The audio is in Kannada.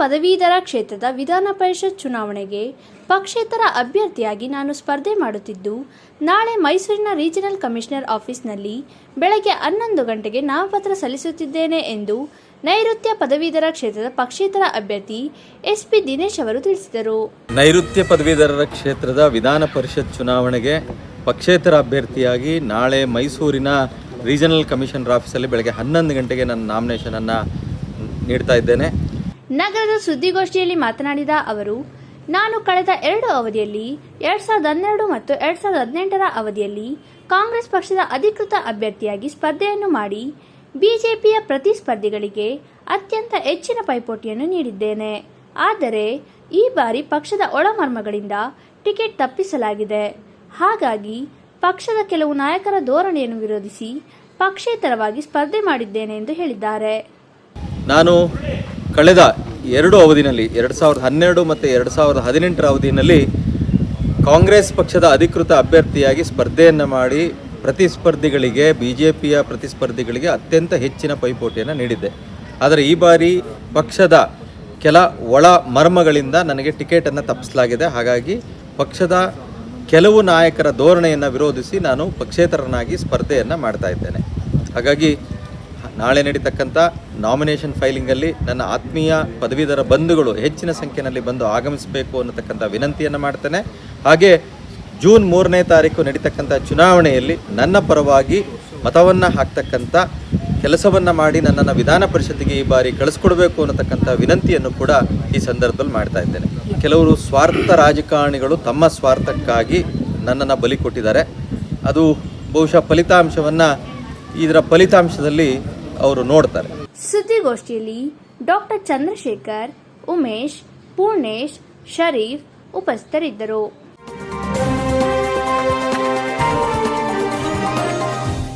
ಪದವೀಧರ ಕ್ಷೇತ್ರದ ವಿಧಾನ ಪರಿಷತ್ ಚುನಾವಣೆಗೆ ಪಕ್ಷೇತರ ಅಭ್ಯರ್ಥಿಯಾಗಿ ನಾನು ಸ್ಪರ್ಧೆ ಮಾಡುತ್ತಿದ್ದು, ನಾಳೆ ಮೈಸೂರಿನ ರೀಜನಲ್ ಕಮಿಷನರ್ ಆಫೀಸ್ನಲ್ಲಿ ಬೆಳಗ್ಗೆ ಹನ್ನೊಂದು ಗಂಟೆಗೆ ನಾಮಪತ್ರ ಸಲ್ಲಿಸುತ್ತಿದ್ದೇನೆ ಎಂದು ನೈಋತ್ಯ ಪದವೀಧರ ಕ್ಷೇತ್ರದ ಪಕ್ಷೇತರ ಅಭ್ಯರ್ಥಿ ಎಸ್ ಪಿ ದಿನೇಶ್ ಅವರು ತಿಳಿಸಿದರು. ನೈಋತ್ಯ ಪದವೀಧರರ ಕ್ಷೇತ್ರದ ವಿಧಾನ ಪರಿಷತ್ ಚುನಾವಣೆಗೆ ಪಕ್ಷೇತರ ಅಭ್ಯರ್ಥಿಯಾಗಿ ನಾಳೆ ಮೈಸೂರಿನ ರೀಜನಲ್ ಕಮಿಷನರ್ ಆಫೀಸಲ್ಲಿ ಬೆಳಗ್ಗೆ ಹನ್ನೊಂದು ಗಂಟೆಗೆ ನನ್ನ ನಾಮಿನೇಷನನ್ನು ನೀಡ್ತಾ ಇದ್ದೇನೆ. ನಗರದ ಸುದ್ದಿಗೋಷ್ಠಿಯಲ್ಲಿ ಮಾತನಾಡಿದ ಅವರು, ನಾನು ಕಳೆದ ಎರಡು ಅವಧಿಯಲ್ಲಿ, ಎರಡ್ ಸಾವಿರದ ಹನ್ನೆರಡು ಮತ್ತು ಎರಡ್ ಸಾವಿರದ ಹದಿನೆಂಟರ ಅವಧಿಯಲ್ಲಿ ಕಾಂಗ್ರೆಸ್ ಪಕ್ಷದ ಅಧಿಕೃತ ಅಭ್ಯರ್ಥಿಯಾಗಿ ಸ್ಪರ್ಧೆಯನ್ನು ಮಾಡಿ, ಬಿಜೆಪಿಯ ಪ್ರತಿಸ್ಪರ್ಧಿಗಳಿಗೆ ಅತ್ಯಂತ ಹೆಚ್ಚಿನ ಪೈಪೋಟಿಯನ್ನು ನೀಡಿದ್ದೇನೆ. ಆದರೆ, ಈ ಬಾರಿ ಪಕ್ಷದ ಒಳಮರ್ಮಗಳಿಂದ ಟಿಕೆಟ್ ತಪ್ಪಿಸಲಾಗಿದೆ. ಹಾಗಾಗಿ, ಪಕ್ಷದ ಕೆಲವು ನಾಯಕರ ಧೋರಣೆಯನ್ನು ವಿರೋಧಿಸಿ ಪಕ್ಷೇತರವಾಗಿ ಸ್ಪರ್ಧೆ ಮಾಡಿದ್ದೇನೆ ಎಂದು ಹೇಳಿದ್ದಾರೆ. ನಾನು ಕಳೆದ ಎರಡು ಅವಧಿನಲ್ಲಿ, ಎರಡು ಸಾವಿರದ ಹನ್ನೆರಡು ಮತ್ತು ಎರಡು ಸಾವಿರದ ಹದಿನೆಂಟರ ಅವಧಿಯಲ್ಲಿ ಕಾಂಗ್ರೆಸ್ ಪಕ್ಷದ ಅಧಿಕೃತ ಅಭ್ಯರ್ಥಿಯಾಗಿ ಸ್ಪರ್ಧೆಯನ್ನು ಮಾಡಿ ಪ್ರತಿಸ್ಪರ್ಧಿಗಳಿಗೆ ಬಿ ಜೆ ಪಿಯ ಪ್ರತಿಸ್ಪರ್ಧಿಗಳಿಗೆ ಅತ್ಯಂತ ಹೆಚ್ಚಿನ ಪೈಪೋಟಿಯನ್ನು ನೀಡಿದ್ದೆ. ಆದರೆ ಈ ಬಾರಿ ಪಕ್ಷದ ಕೆಲ ಒಳ ಮರ್ಮಗಳಿಂದ ನನಗೆ ಟಿಕೆಟನ್ನು ತಪ್ಪಿಸಲಾಗಿದೆ. ಹಾಗಾಗಿ ಪಕ್ಷದ ಕೆಲವು ನಾಯಕರ ಧೋರಣೆಯನ್ನು ವಿರೋಧಿಸಿ ನಾನು ಪಕ್ಷೇತರನಾಗಿ ಸ್ಪರ್ಧೆಯನ್ನು ಮಾಡ್ತಾ ಇದ್ದೇನೆ. ಹಾಗಾಗಿ ನಾಳೆ ನಡೀತಕ್ಕಂಥ ನಾಮಿನೇಷನ್ ಫೈಲಿಂಗಲ್ಲಿ ನನ್ನ ಆತ್ಮೀಯ ಪದವೀಧರ ಬಂಧುಗಳು ಹೆಚ್ಚಿನ ಸಂಖ್ಯೆಯಲ್ಲಿ ಬಂದು ಆಗಮಿಸಬೇಕು ಅನ್ನತಕ್ಕಂಥ ವಿನಂತಿಯನ್ನು ಮಾಡ್ತೇನೆ. ಹಾಗೆ ಜೂನ್ ಮೂರನೇ ತಾರೀಕು ನಡೀತಕ್ಕಂಥ ಚುನಾವಣೆಯಲ್ಲಿ ನನ್ನ ಪರವಾಗಿ ಮತವನ್ನು ಹಾಕ್ತಕ್ಕಂಥ ಕೆಲಸವನ್ನು ಮಾಡಿ ನನ್ನನ್ನು ವಿಧಾನ ಪರಿಷತ್ತಿಗೆ ಈ ಬಾರಿ ಕಳಿಸ್ಕೊಡ್ಬೇಕು ಅನ್ನತಕ್ಕಂಥ ವಿನಂತಿಯನ್ನು ಕೂಡ ಈ ಸಂದರ್ಭದಲ್ಲಿ ಮಾಡ್ತಾ ಇದ್ದೇನೆ. ಕೆಲವರು ಸ್ವಾರ್ಥ ರಾಜಕಾರಣಿಗಳು ತಮ್ಮ ಸ್ವಾರ್ಥಕ್ಕಾಗಿ ನನ್ನನ್ನು ಬಲಿ ಕೊಟ್ಟಿದ್ದಾರೆ. ಅದು ಬಹುಶಃ ಫಲಿತಾಂಶವನ್ನು ಇದರ ಫಲಿತಾಂಶದಲ್ಲಿ ಅವರು ನೋಡ್ತಾರೆ. ಸುದ್ದಿಗೋಷ್ಠಿಯಲ್ಲಿ ಡಾಕ್ಟರ್ ಚಂದ್ರಶೇಖರ್ ಉಮೇಶ್ ಪೂರ್ಣೇಶ್ ಶರೀಫ್ ಉಪಸ್ಥಿತರಿದ್ದರು.